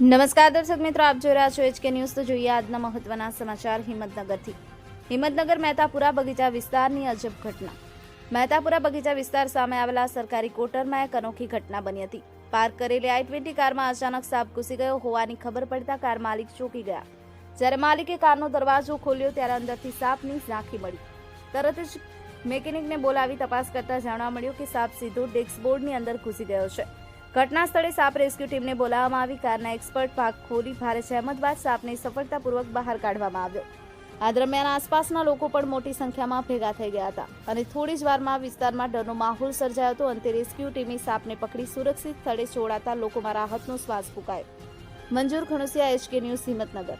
નમસ્કાર દર્શક મિત્રો, આપ જોઈ રહ્યા છો એચકે ન્યૂઝ તો જોઈએ આજના મહત્વના સમાચાર હિંમતનગરથી. હિંમતનગર મહેતાપુરા બગીચા વિસ્તારની અજબ ઘટના. મહેતાપુરા બગીચા વિસ્તાર સામે આવેલા સરકારી કોટરમાં એક અનોખી ઘટના બની હતી. પાર્ક કરેલી આઈ ટ્વેન્ટી કારમાં અચાનક સાપ ઘૂસી ગયો હોવાની ખબર પડતા કાર માલિક ચોંકી ગયા. જ્યારે માલિકે કારનો દરવાજો ખોલ્યો ત્યારે અંદરથી સાપની ઝાંખી મળી. તરત જ મેકેનિકને બોલાવી તપાસ કરતા જાણવા મળ્યું કે સાપ સીધો ડેસ્કબોર્ડની અંદર ઘૂસી ગયો છે. ઘટના સ્થળે સાપ રેસ્ક્યુ ટીમને બોલાવવામાં આવી. કારના એક્સપર્ટ ભાગ ખોલી ભારે જહેમત બાદ સાપને સફળતાપૂર્વક બહાર કાઢવામાં આવ્યો. આ દરમિયાન આસપાસના લોકો પણ મોટી સંખ્યામાં ભેગા થઈ ગયા હતા અને થોડી જ વારમાં વિસ્તારમાં ડરનો માહોલ સર્જાયો હતો. અંતે રેસ્ક્યુ ટીમે સાપને પકડી સુરક્ષિત સ્થળે છોડાતા લોકોમાં રાહતનો શ્વાસ ફૂંકાયો. મંજૂર ખણુસિયા એચકે ન્યૂઝ, હિંમતનગર.